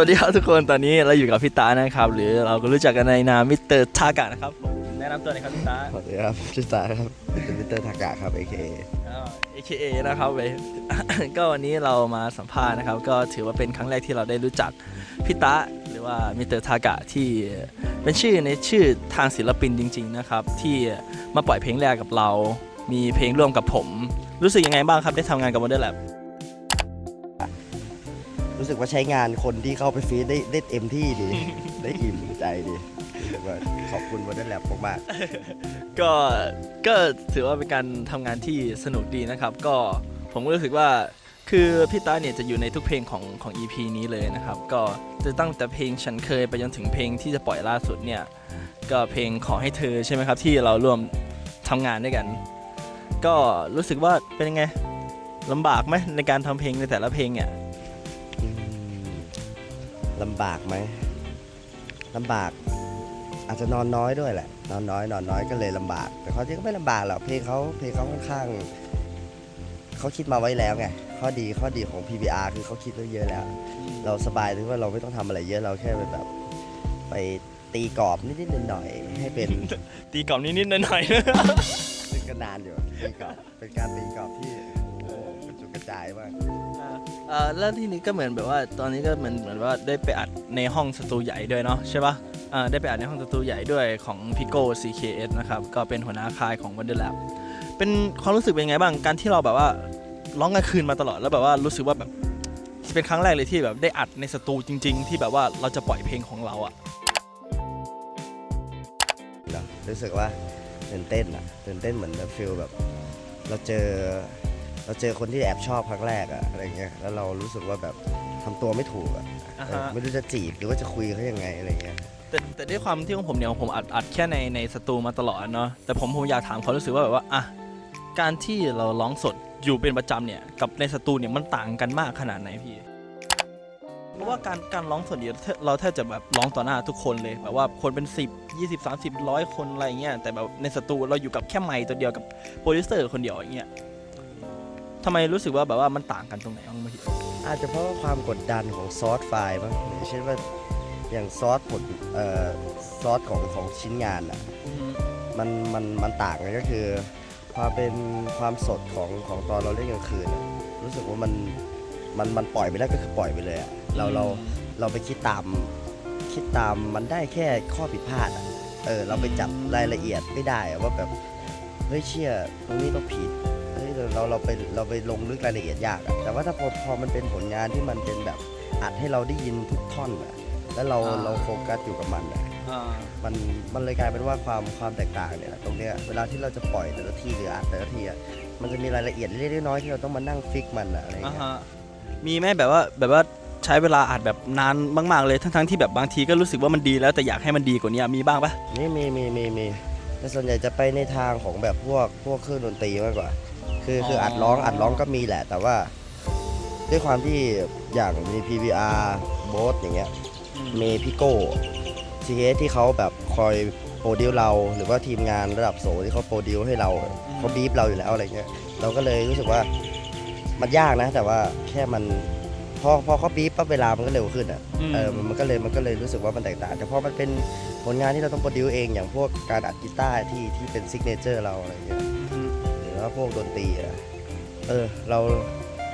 วัสดีครับทุกคนตอนนี้เราอยู่กับพี่ตานะครับ หรือเราก็รู้จักกันในนามมิสเตอร์ทากะนะครับผมแนะนำตัวหน่อยครับพี่ตาสวัสดีครับชื่อตาครับเป็นมิสเตอร์ทากะครับ AKA อ่า AKA นะครับเว้ย ก็วันนี้เรามาสัมภาษณ์นะครับ ก็ถือว่าเป็นครั้งแรกที่เราได้รู้จักพี่ตาหรือว่ามิสเตอร์ทากะที่เป็นชื่อในชื่อทางศิลปินจริง ๆ นะครับ ที่มาปล่อยเพลงแรกกับเรา มีเพลงร่วมกับผม รู้สึกยังไงบ้างครับได้ทำงานกับ Model Lab รู้ สึกว่าใช้งานคนที่เข้าไปฟีดได้ได้เต็มที่ดี ได้อิ่มใจดีรู้สึกว่าขอบคุณวันนั้นแลบมากก็ก็ถือว่าเป็นการทำงานที่สนุกดีนะครับ ก็ผมก็รู้สึกว่าคือพี่ต้าเนี่ยจะอยู่ในทุกเพลงของของ EP นี้เลยนะครับ ก็จะตั้งแต่เพลงฉันเคยไปจนถึงเพลงที่จะปล่อยล่าสุดเนี่ยก็เพลงขอให้เธอใช่ไหมครับ ที่เราร่วมทำงานด้วยกัน ก็รู้สึกว่าเป็นยังไงลำบากไหมในการทำเพลงในแต่ละเพลงเนี่ยๆอืม ลำบากไหมลำบากอาจจะนอนน้อยด้วยแหละ นอนน้อย นอนน้อยก็เลยลำบาก แต่เขาจริงก็ไม่ลำบากหรอกเพลงเขาเพลงเขาค่อนข้างเขาคิดมาไว้แล้วไงข้อดีข้อดีของ PBR คือเขาคิดไว้เยอะแล้ว เราสบายถึงว่าเราไม่ต้องทำอะไรเยอะเราแค่ไปแบบ ไปตีกรอบนิดๆหน่อยๆให้เป็น ตีกล่อมนิดๆหน่อยๆซึ่งก็นานอยู่ตีกรอบเป็นการตีกรอบที่โอ้โหกระจุกกระจายมาก เอ่อแล้วที่นี้ก็เหมือนแบบว่าตอนนี้ก็เหมือนเหมือนว่าได้ไปอัดในห้องสตูใหญ่ด้วยเนาะใช่ปะอ่าได้ไปอัดในห้องสตูใหญ่ด้วยของพิโก้ CKS นะครับก็เป็นหัวหน้าค่ายของ Wonder Lab เป็นความรู้สึกเป็นไงบ้างการที่เราแบบว่าร้องกลางคืนมาตลอดแล้วแบบว่ารู้สึกว่าแบบเป็นครั้งแรกเลยที่แบบได้อัดในสตูจริง ๆ ที่แบบว่าเราจะปล่อยเพลงของเราอะเนอะรู้สึกว่าตื่นเต้นอะตื่นเต้นเหมือนฟิลแบบ เราเจอ เราเจอคนที่แอบชอบครั้งแรกอะอะไรเงี้ยแล้วเรารู้สึกว่าแบบทำตัวไม่ถูกอะอ่าเออฮะไม่รู้จะจีบหรือว่าจะคุยเขายังไงอะไรเงี้ย แต่แต่ด้วยความที่ของผมเนี่ยผมอัดอัดแค่ในในสตูมาตลอดเนาะแต่ผมผมอยากถามความรู้สึกว่าแบบว่าอะการที่เราร้องสดอยู่เป็นประจำเนี่ยกับในสตูเนี่ยมันต่างกันมากขนาดไหนพี่เพราะว่าการการร้องสดเนี่ยเราแทบจะแบบร้องต่อหน้าทุกคนเลยแบบว่าคนเป็น 10 20 30ร้อยคนอะไรเงี้ยแต่แบบในสตูเราอยู่กับแค่ไมค์ตัวเดียวกับโปรดิวเซอร์คนเดียวอย่างเงี้ย ทำไมรู้สึกว่าแบบว่ามันต่างกันตรงไหนบ้างพี่อาจจะเพราะว่าความกดดันของซอสไฟล์บ้างหรือเช่นว่าอย่างซอสผลเอ่อซอสของของชิ้นงานอะมันมันมันต่างกันก็คือ ความเป็นความสดของของตอนเราเล่นกลางคืนอะรู้สึกว่ามันมันมันปล่อยไปแล้วก็คือปล่อยไปเลยอะเราเราเราไปคิดตามคิดตามมันได้แค่ข้อผิดพลาดอะเออเราไปจับรายละเอียดไม่ได้อะว่าแบบเฮ้ยเชื่อตรงนี้ต้องผิด เฮ้ยเราเราเราไปเราไปลงลึกรายละเอียดยากอะแต่ว่าถ้าพอพอมันเป็นผลงานที่มันเป็นแบบอัดให้เราได้ยินทุกท่อนอะแล้วเราเราโฟกัสอยู่กับมันอะอ่ามันมันเลยกลายเป็นว่าความความแตกต่างเนี่ยตรงเนี้ยเวลาที่เราจะปล่อยแต่ละทีหรืออัดแต่ละทีอะมันจะมีรายละเอียดเล็กๆน้อยๆที่เราต้องมานั่งฟิกมันอะอะไรอ่าเงี้ย ฮะมีไหมแบบว่าแบบว่าใช้เวลาอัดแบบนานมากๆเลยทั้งๆที่แบบบางทีก็รู้สึกว่ามันดีแล้วแต่อยากให้มันดีกว่านี้มีบ้างปะ นี่มีมีมีมีแต่ส่วนใหญ่จะไปในทางของแบบพวกพวกเครื่องดนตรีมากกว่า คือคืออัดร้องอัดร้องก็มีแหละ แต่ว่า ด้วยความที่อย่างมี PVR โบสอย่างเงี้ยมีพี่โก้ทีเอที่เขาแบบคอยโปรดิวเราหรือว่าทีมงานระดับโสที่เขาโปรดิวให้เราเขาบีบเราอยู่แล้วอะไรเงี้ยเราก็เลยรู้สึกว่ามันยากนะ แต่ว่าแค่มันพอพอเขาบีบปั๊บเวลามันก็เร็วขึ้นอะมเออมันมันก็เลยมันก็เลยรู้สึกว่ามันแตกต่าง แต่พอมันเป็นผลงานที่เราต้องโปรดิวเองอย่างพวกการอัดกีตาร์ที่ที่เป็นซิกเนเจอร์เราอะไรเงี้ย อืมหรือว่าพวกดนตรีอะเออเรา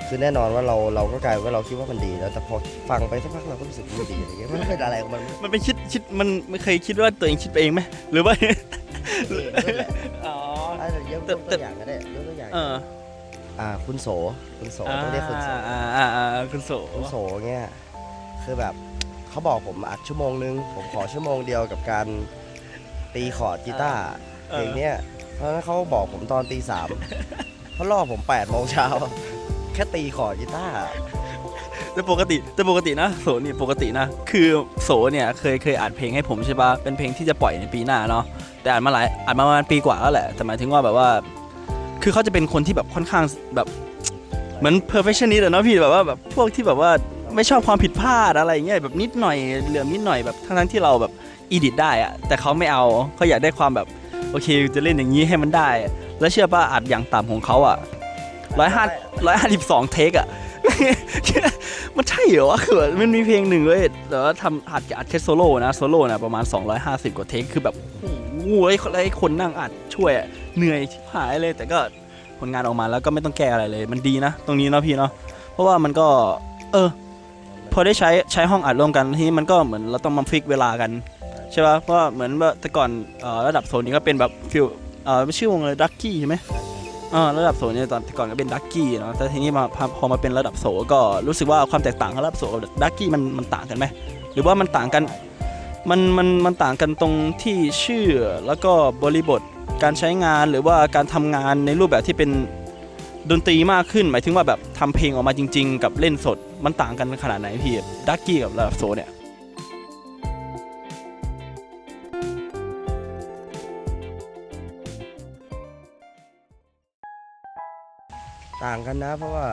คือแน่นอนว่าเราเราก็กลายเป็นว่าเราคิดว่ามันดีแล้วแต่พอฟังไปสักพักเราก็รู้สึกว่ามันดีอะไรเงี้ยมันเป็นอะไรของมันมันเป็นคิดคิดมันไม่เคยคิดว่าตัวเองคิดไปเองไหมหรือว่านั่นแหละอ๋ออะเดี๋ยวยกแต่ยกตัวอย่างก็ได้ยกตัวอย่างเอออ่าคุณโสคุณโสต้องเรียกคุณโสอ่าอ่าอ่าอ่าคุณโสคุณโสเงี้ยคือแบบเขาบอกผมอัดชั่วโมงนึงผมขอชั่วโมงเดียวกับการตีคอร์ดกีตาร์ เพลงเนี้ยเพราะฉะนั้นเขาบอกผมตอนตีสามเขาล่อผมแปดโมงเช้าแค่ตีคอร์ดกีตาร์แต่ปกติแต่ปกตินะโสนี่ปกตินะ คือโสเนี่ยเคยเคยอัดเพลงให้ผมใช่ปะเป็นเพลงที่จะปล่อยในปีหน้าเนาะแต่อัดมาหลายอัดมาประมาณปีกว่าแล้วแหละแต่หมายถึงว่าแบบว่า คือเขาจะเป็นคนที่แบบค่อนข้างแบบเหมือน perfectionist อะเนาะพี่แบบว่าแบบพวกที่แบบว่าไม่ชอบความผิดพลาดอะไรเงี้ยแบบนิดหน่อยเหลื่อมนิดหน่อยแบบทั้งๆที่เราแบบอีดิทได้อะแต่เขาไม่เอาเขาอยากได้ความแบบ โอเคจะเล่นอย่างนี้ให้มันได้ แล้วเชื่อป่ะอัดอย่างต่ำของเขาอะร้อยห้าร้อยห้าสิบสองเทคอะมันใช่เหรอวะคือมันมีเพลงหนึ่งเว้ยแต่ว่าทำอัดกับอัดแค่โซโล่นะโซโล่นะประมาณ 250 กว่าเทคคือแบบโอ้โหไอ้คนไอ้คนนั่งอัดช่วยเหนื่อยชิบหายเลย แต่ก็ผลงานออกมาแล้วก็ไม่ต้องแก้อะไรเลย มันดีนะ ตรงนี้เนาะพี่เนาะเพราะว่ามันก็ เออ พอได้ใช้ใช้ห้องอัดร่วมกันทีนี้มันก็เหมือนเราต้องมาฟิกเวลากัน ใช่ป่ะเพราะเหมือนว่าแต่ก่อนระดับโซนนี้ก็เป็นแบบฟิลเอ่อชื่อวงเลยดักกี้ใช่ไหมอ่าระดับโซนเนี่ยตอนแต่ก่อนก็เป็นดักกี้เนาะแต่ทีนี้มาพอมาเป็นระดับโซก็รู้สึกว่าความแตกต่างของระดับโซกับดักกี้มันมันต่างกันไหมหรือว่ามันต่างกันมันมันมันต่างกันตรงที่ชื่อแล้วก็บริบทการใช้งานหรือว่าการทำงานในรูปแบบที่เป็นดนตรีมากขึ้น หมายถึงว่าแบบทำเพลงออกมาจริง ๆ กับเล่นสดมันต่างกันขนาดไหนพี่ดักกี้กับระดับโซเนี่ย ต่างกันนะ เพราะว่า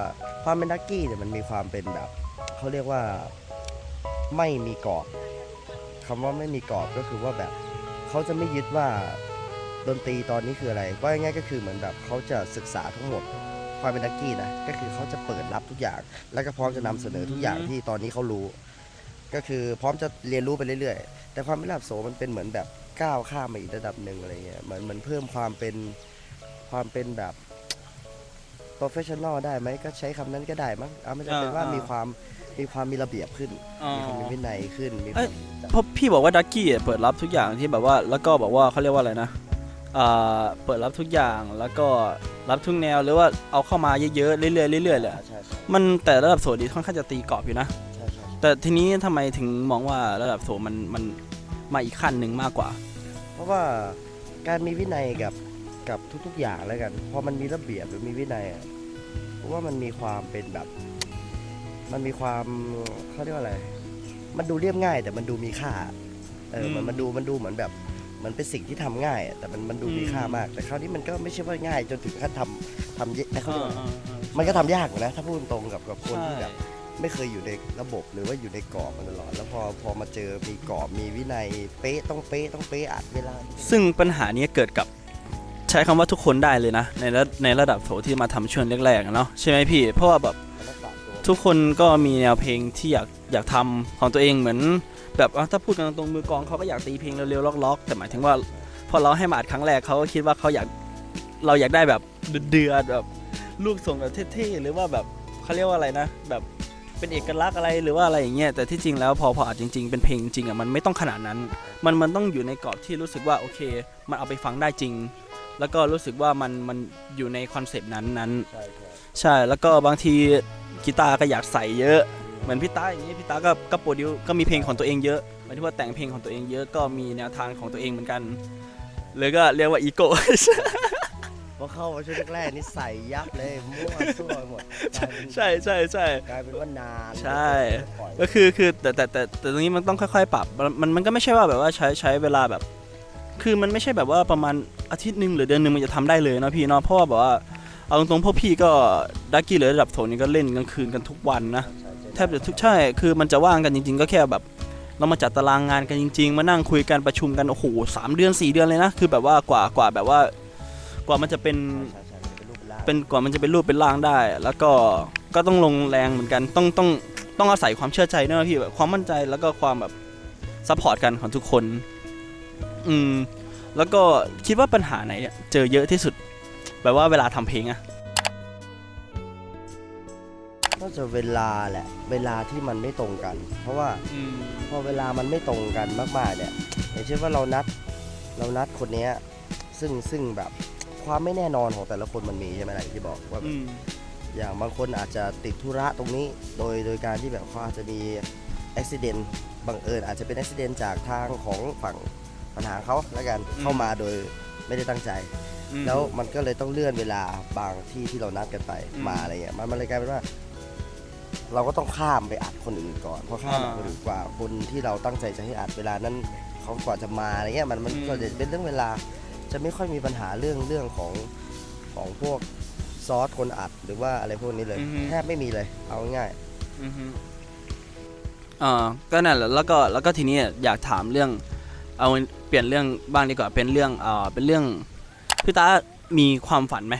ความเป็นดักกี้เนี่ยมันมีความเป็นแบบเขาเรียกว่าไม่มีกรอบคำว่าไม่มีกรอบก็คือว่าแบบเขาจะไม่ยึดว่าดนตรีตอนนี้คืออะไรว่าง่ายๆก็คือเหมือนแบบเขาจะศึกษาทั้งหมดความเป็นดักกี้นะก็คือเขาจะเปิดรับทุกอย่าง แล้วก็พร้อมจะนำเสนอทุกอย่างที่ตอนนี้เขารู้ ก็คือพร้อมจะเรียนรู้ไปเรื่อยๆ แต่ความเป็นระดับโสมันเป็นเหมือนแบบก้าวข้ามมาอีกระดับหนึ่งอะไรเงี้ยเหมือนเหมันเพิ่มความเป็นความเป็นแบบ professional ได้ไหมก็ใช้คำนั้นก็ได้มั้งเอาไม่จำเป็นว่าอ่ามีมีความมีความมีระเบียบขึ้นมีความมีวินัยขึ้นมีคเอ้วาย มเพราะพี่บอกว่าดักกี้เปิดรับทุกอย่างที่แบบว่าแล้วก็บอกว่าเขาเรียกว่าอะไรนะอ่าเปิดรับทุกอย่างแล้วก็รับทุกแนวหรือว่าเอาเข้ามาเยอะๆเรื่อยๆเรื่อยๆแหละใช่ใช่มันแต่ระดับโสดีค่อนข้างจะตีกรอบอยู่นะ ใช่ใช่แต่ทีนี้ทำไมถึงมองว่าระดับโสมันมันมาอีกขั้นหนึ่งมากกว่า เพราะว่าการมีวินัยกับ กับทุก ๆ อย่างแล้วกัน พอมันมีระเบียบหรือมีวินัยอะเพราะว่ามันมีความเป็นแบบ มันมีความเขาเรียกว่าอะไร มันดูเรียบง่าย แต่มันดูมีค่า เออ มันอืมมันดูมันดูเหมือนแบบเหมันเป็นสิ่งที่ทำง่ายอะแต่มันมันดูมีอืมค่ามาก แต่คราวนี้มันก็ไม่ใช่ว่าง่าย จนถึงขั้นทำทำเยอะเขาเรียกว่าอะไรมันก็ทำยากอยู่นะ ถ้าพูดตรงๆกับกับคนที่แบบไม่เคยอยู่ในระบบหรือว่าอยู่ในกรอบมาตลอด แล้วพอพอมาเจอมีกรอบมีวินัยเป๊ะต้องเป๊ะต้องเป๊ะอัดเวลา ซึ่งปัญหานี้เกิดกับ ใช้คำว่าทุกคนได้เลยนะ ในระในระดับโสที่มาทำช่วงแรกๆเนาะใช่ไหมพี่ เพราะว่าแบบทุกคนก็มีแนวเพลงที่อยากอยากทำของตัวเองเหมือน แบบถ้าพูดกันตรงมือกองเขาก็อยากตีเพลงเร็วๆล็อกๆ แต่หมายถึงว่าพอเราให้มาอัดครั้งแรกเขาก็คิดว่าเขาอยากเราอยากได้แบบเดือดแบบลูกส่งแบบเท่ๆหรือว่าแบบเขาเรียกว่าอะไรนะ แบบเป็นเอกลักษณ์อะไรหรือว่าอะไรอย่างเงี้ยแต่ที่จริงแล้วพอพออัดจริง ๆ เป็นเพลงจริงอะมันไม่ต้องขนาดนั้น มันมันต้องอยู่ในกรอบที่รู้สึกว่าโอเค มันเอาไปฟังได้จริง แล้วก็รู้สึกว่ามันมันอยู่ในคอนเซปต์นั้นนั้นใช่ใช่ใช่แล้วก็บางทีกีตาร์ก็อยากใส่เยอะ เหมือนพี่ต้าอย่างนี้พี่ต้าก็ก็โปรดิวก็มีเพลงของตัวเองเยอะหมายถึงว่าแต่งเพลงของตัวเองเยอะก็มีแนวทางของตัวเองเหมือนกันเลยก็เรียกว่าอีโก้พอเข้ามาช่วงแรกๆนี่ใส่ยับเลยมั่วซั่วไปหมดกลายเป็นใช่ใช่ใช่กลายเป็นว่านานใช่ปล่อยก็คือคือแต่แต่แต่แต่ตรงนี้มันต้องค่อยๆ ปรับมันมันมันก็ไม่ใช่ว่าแบบว่าใช้ใช้เวลาแบบ คือมันไม่ใช่แบบว่าประมาณอาทิตย์หนึ่งหรือเดือนหนึ่งมันจะทำได้เลยนะพี่เนาะเพราะว่าแบบว่าเอาตรงๆพวกพี่ก็ดักกี้หรือระดับโถนี่ก็เล่นกลางคืนกันทุกวันนะแทบจะทุกใช่คือมันจะว่างกันจริง ๆ ก็แค่แบบเรามาจัดตารางงานกันจริง ๆ มานั่งคุยกันประชุมกันโอ้โหสามเดือนสี่เดือนเลยนะคือแบบว่ากว่ากว่าแบบว่า กว่ามันจะเป็นเป็นกว่ามันจะเป็นรูปเป็นร่างได้ แล้วก็ก็ต้องลงแรงเหมือนกันต้องต้องต้องอาศัยความเชื่อใจด้วยนะพี่แบบความมั่นใจแล้วก็ความแบบซัพพอร์ตกันของทุกคน อืม แล้วก็คิดว่าปัญหาไหนเนี่ยเจอเยอะที่สุด แบบว่าเวลาทำเพลงอะก็จะเวลาแหละ เวลาที่มันไม่ตรงกัน เพราะว่าพอเวลามันไม่ตรงกันมากๆเนี่ยอย่างเช่นว่าเรานัดเรานัดคนเนี้ยซึ่งซึ่งแบบความไม่แน่นอนของแต่ละคนมันมีใช่ไหมล่ะอย่างที่บอกว่าแบบ อืม อย่างบางคนอาจจะติดธุระตรงนี้ โดยโดยการที่แบบเขาอาจจะมีอุบิเหตุบังเอิญอาจจะเป็นอุบิเหตุจากทางของฝั่ง ปัญหาเขาแล้วกันอืมเข้ามาโดยไม่ได้ตั้งใจอืมแล้วมันก็เลยต้องเลื่อนเวลาบางที่ที่เรานัดกันไปอืมมาอะไรเงี้ยมันมันเลยกลายเป็นว่า เราก็ต้องข้ามไปอัดคนอื่นก่อนเพราะข้ามอัดอ่าคนอื่นกว่าคนที่เราตั้งใจจะให้อัดเวลานั้นเขากว่าจะมาอะไรเงี้ยมันมันอืมก็จะเป็นเรื่องเวลา จะไม่ค่อยมีปัญหาเรื่องเรื่องของของพวกซอสคนอัดหรือว่าอะไรพวกนี้เลยอือฮึแทบไม่มีเลยเอาง่ายอือฮึอ่าก็นั่นแหละแล้วก็แล้วก็ทีนี้อยากถามเรื่อง เอาเปลี่ยนเรื่องบ้างดีกว่าเป็นเรื่องเอ่อเป็นเรื่องพี่ตามีความฝันไหม